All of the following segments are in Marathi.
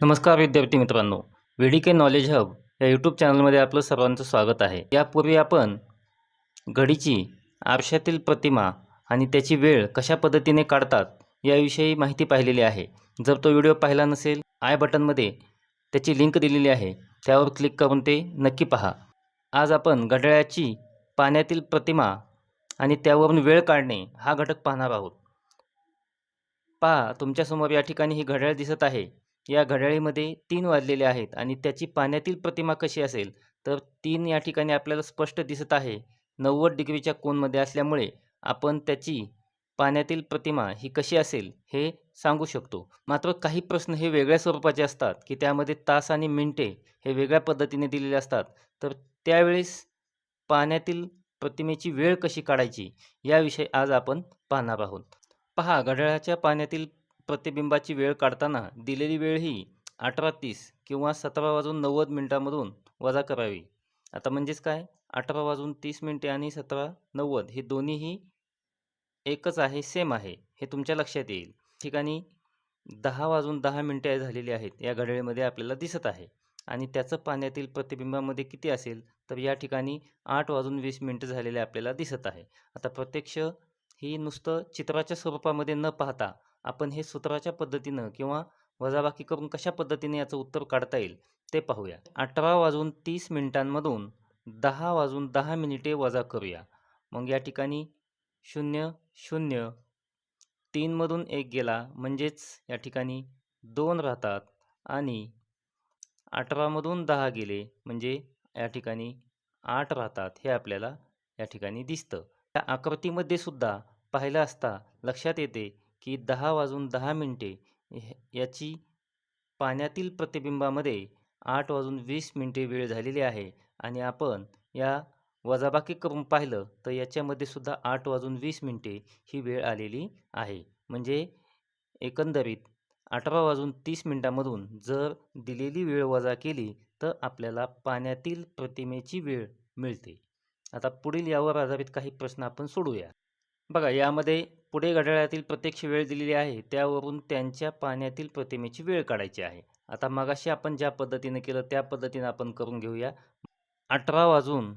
नमस्कार विद्यार्थी मित्रांनो V D K knowledge hub या यूट्यूब चॅनलमध्ये आपलं सर्वांचं स्वागत आहे. यापूर्वी आपण घडीची आरशातील प्रतिमा आणि त्याची वेळ कशा पद्धतीने काढतात याविषयी माहिती पाहिलेली आहे. जर तो व्हिडिओ पाहिला नसेल आय बटनमध्ये त्याची लिंक दिलेली आहे. त्यावर क्लिक करून ते नक्की पहा. आज आपण घड्याळाची पाण्यातील प्रतिमा आणि त्यावरून वेळ काढणे हा घटक पाहणार आहोत. पहा तुमच्यासमोर या ठिकाणी ही घड्याळ दिसत आहे. या घड्याळीमध्ये तीन वाजलेले आहेत आणि त्याची पाण्यातील प्रतिमा कशी असेल? तर तीन या ठिकाणी आपल्याला स्पष्ट दिसत आहे. नव्वद डिग्रीच्या कोनमध्ये असल्यामुळे आपण त्याची पाण्यातील प्रतिमा ही कशी असेल हे सांगू शकतो. मात्र काही प्रश्न हे वेगळ्या स्वरूपाचे असतात की त्यामध्ये तास आणि मिनटे हे वेगळ्या पद्धतीने दिलेले असतात. तर त्यावेळेस पाण्यातील प्रतिमेची वेळ कशी काढायची? याविषयी आज आपण पाहणार आहोत. पहा घड्याळाच्या पाण्यातील प्रतिबिंबाची वेळ काढताना दिलेली वेळ ही अठरा तीस किंवा सतरा वाजून नव्वद मिनटामधून वजा करावी. आता म्हणजेच काय? अठरा वाजून तीस मिनटे आणि सतरा नव्वद हे दोन्हीही एकच आहे सेम आहे हे तुमच्या लक्षात येईल. ठिकाणी दहा वाजून दहा मिनिटे झालेली आहेत या घड्याळीमध्ये आपल्याला दिसत आहे. आणि त्याचं पाण्यातील प्रतिबिंबामध्ये किती असेल? तर या ठिकाणी आठ वाजून वीस मिनटं झालेले आपल्याला दिसत आहे. आता प्रत्यक्ष ही नुसतं चित्राच्या स्वरूपामध्ये न पाहता आपण हे सूत्राच्या पद्धतीनं किंवा वजाबाकी करून कशा पद्धतीने याचं उत्तर काढता येईल ते पाहूया. अठरा वाजून तीस मिनिटांमधून दहा वाजून दहा मिनिटे वजा करूया. मग या ठिकाणी शून्य शून्य तीनमधून एक गेला म्हणजेच या ठिकाणी दोन राहतात आणि अठरामधून दहा गेले म्हणजे या ठिकाणी आठ राहतात हे आपल्याला या ठिकाणी दिसतं. त्या आकृतीमध्ये सुद्धा पाहिलं असता लक्षात येते की दहा वाजून दहा मिनटे याची पाण्यातील प्रतिबिंबामध्ये आठ वाजून वीस मिनटे वेळ झालेली आहे. आणि आपण या वजाबाकी करून पाहिलं तर याच्यामध्ये सुद्धा आठ वाजून वीस मिनटे ही वेळ आलेली आहे. म्हणजे एकंदरीत अठरा वाजून तीस मिनटामधून जर दिलेली वेळ वजा केली तर आपल्याला पाण्यातील प्रतिमेची वेळ मिळते. आता पुढील यावर आधारित काही प्रश्न आपण सोडूया. बघा यामध्ये पुढे घड्याळातील प्रत्यक्ष वेळ दिलेली आहे त्यावरून त्यांच्या पाण्यातील प्रतिमेची वेळ काढायची आहे. आता मगाशी आपण ज्या पद्धतीने केलं त्या पद्धतीने आपण करून घेऊया. अठरा वाजून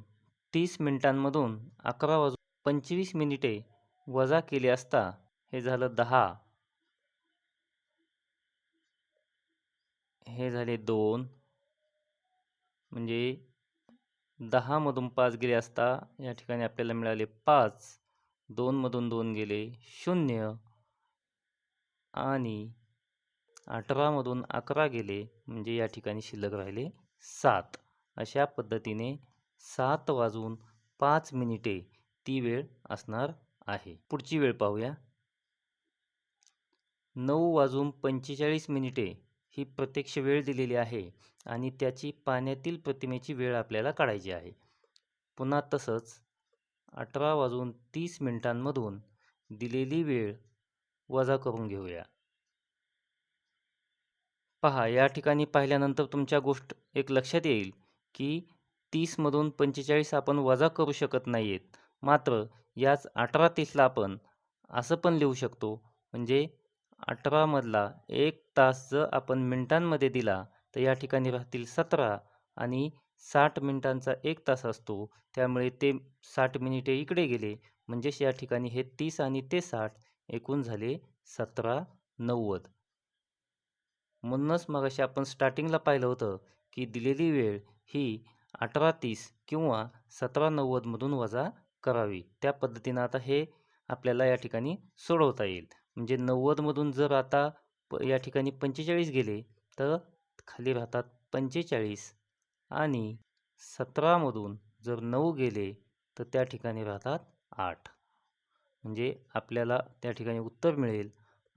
तीस मिनिटांमधून अकरा वाजून पंचवीस मिनिटे वजा केली असता हे झालं दहा. हे झाले दोन. म्हणजे दहामधून पाच गेले असता या ठिकाणी आपल्याला मिळाले पाच. दोनमधून दोन गेले शून्य आणि अठरामधून अकरा गेले म्हणजे या ठिकाणी शिल्लक राहिले सात. अशा पद्धतीने सात वाजून पाच मिनिटे ती वेळ असणार आहे. पुढची वेळ पाहूया. नऊ वाजून पंचेचाळीस मिनिटे ही प्रत्यक्ष वेळ दिलेली आहे आणि त्याची पाण्यातील प्रतिमेची वेळ आपल्याला काढायची आहे. पुन्हा तसंच अठरा वाजून तीस मिनिटांमधून दिलेली वेळ वजा करून घेऊया. पहा या ठिकाणी पाहिल्यानंतर तुमच्या गोष्ट एक लक्षात येईल की तीसमधून पंचेचाळीस आपण वजा करू शकत नाही आहेत मात्र याच अठरा तीसला आपण असं पण लिहू शकतो म्हणजे अठरामधला एक तास जर आपण मिनिटांमध्ये दिला तर या ठिकाणी राहतील सतरा आणि साठ मिनिटांचा एक तास असतो. त्यामुळे ते साठ मिनिटे इकडे गेले. म्हणजेच या ठिकाणी हे तीस आणि ते साठ एकूण झाले सतरा नव्वद. म्हणूनच मग आपण स्टार्टिंगला पाहिलं होतं की दिलेली वेळ ही अठरा तीस किंवा सतरा नव्वदमधून वजा करावी. त्या पद्धतीनं आता हे आपल्याला या ठिकाणी सोडवता येईल. म्हणजे नव्वदमधून जर आता प या ठिकाणी पंचेचाळीस गेले तर खाली राहतात पंचेचाळीस. आणि सतरामधून जर नऊ गेले तर त्या ठिकाणी राहतात आठ. म्हणजे आपल्याला त्या ठिकाणी उत्तर मिळेल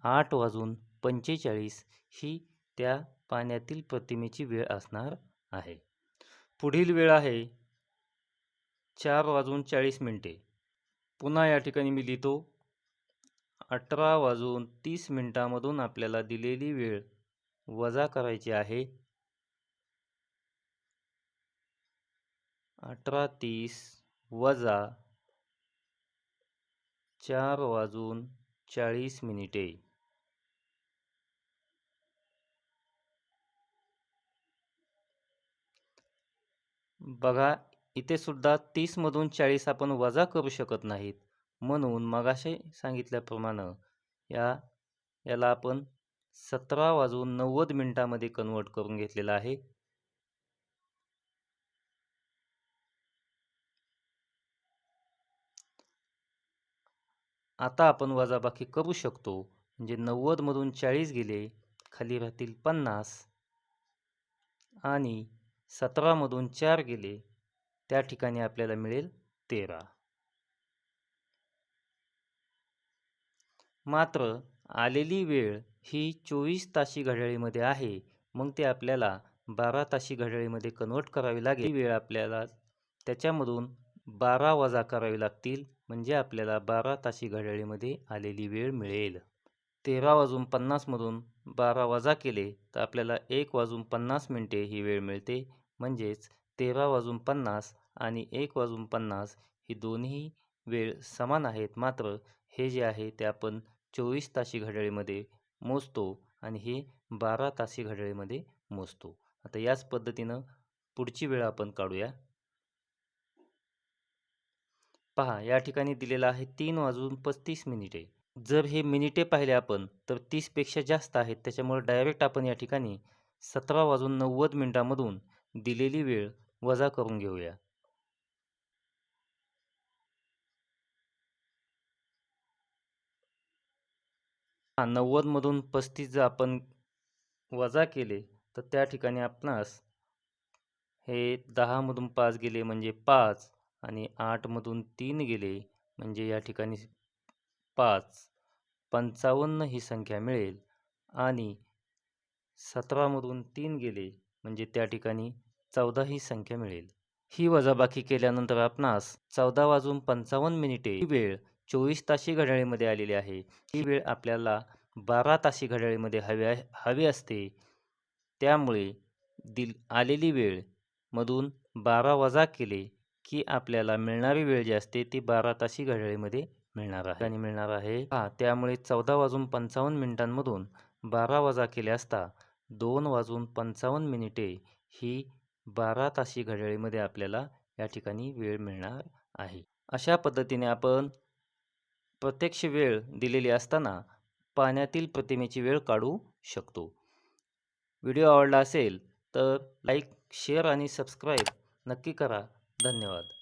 आठ वाजून पंचेचाळीस ही त्या पाण्यातील प्रतिमेची वेळ असणार आहे. पुढील वेळ आहे चार वाजून चाळीस मिनटे. पुन्हा या ठिकाणी मी लिहितो अठरा वाजून तीस मिनटामधून आपल्याला दिलेली वेळ वजा करायची आहे अठरा तीस वजा चार वाजून चाळीस मिनिटे. बघा इथे सुद्धा तीसमधून चाळीस आपण वजा करू शकत नाहीत. म्हणून मगाशी सांगितल्याप्रमाणे या याला आपण सतरा वाजून नव्वद मिनिटामध्ये कन्वर्ट करून घेतलेला आहे. आता आपण वजाबाकी करू शकतो. म्हणजे नव्वदमधून चाळीस गेले खाली राहतील पन्नास. आणि सतरामधून चार गेले त्या ठिकाणी आपल्याला मिळेल तेरा. मात्र आलेली वेळ ही चोवीस ताशी घड्याळीमध्ये आहे. मग ते आपल्याला बारा ताशी घड्याळीमध्ये कन्वर्ट करावी लागेल. वेळ आपल्याला त्याच्यामधून बारा वजा करावी लागतील. म्हणजे आपल्याला बारा ताशी घड्याळीमध्ये आलेली वेळ मिळेल. तेरा वाजून पन्नासमधून बारा वजा केले तर आपल्याला एक वाजून पन्नास मिनटे ही वेळ मिळते. म्हणजेच तेरा वाजून पन्नास आणि एक वाजून पन्नास ही दोन्ही वेळ समान आहेत. मात्र हे जे आहे ते आपण चोवीस ताशी घड्याळीमध्ये मोजतो आणि हे बारा तासी घड्याळीमध्ये मोजतो. आता याच पद्धतीनं पुढची वेळ आपण काढूया. पहा या ठिकाणी दिलेला आहे तीन वाजून पस्तीस मिनिटे. जर हे मिनिटे पाहिले आपण तर तीसपेक्षा जास्त आहेत. त्याच्यामुळे डायरेक्ट आपण या ठिकाणी सतरा वाजून नव्वद मिनिटामधून दिलेली वेळ वजा करून घेऊया. हा नव्वदमधून पस्तीस जर आपण वजा केले तर त्या ठिकाणी आपणास हे दहामधून पाच गेले म्हणजे पाच. आणि आठमधून तीन गेले म्हणजे या ठिकाणी पाच. पंचावन्न ही संख्या मिळेल. आणि सतरामधून तीन गेले म्हणजे त्या ठिकाणी चौदा ही संख्या मिळेल. ही वजाबाकी केल्यानंतर आपणास चौदा वाजून पंचावन्न मिनिटे ही वेळ चोवीस ताशी घड्याळीमध्ये आलेली आहे. ही वेळ आपल्याला बारा ताशी घड्याळीमध्ये हवी आहे हवी असते. त्यामुळे दिल आलेली वेळ मधून बारा वजा केले. की आपल्याला मिळणारी वेळ जी असते ती बारा ताशी घड्याळीमध्ये मिळणार आहे. आणि मिळणार आहे. हा त्यामुळे चौदा वाजून पंचावन्न मिनिटांमधून बारा वजा केले असता दोन वाजून पंचावन्न मिनिटे ही बारा ताशी घड्याळीमध्ये आपल्याला या ठिकाणी वेळ मिळणार आहे. अशा पद्धतीने आपण प्रत्यक्ष वेळ दिलेली असताना पाण्यातील प्रतिमेची वेळ काढू शकतो. व्हिडिओ आवडला असेल तर लाईक शेअर आणि सबस्क्राईब नक्की करा. धन्यवाद.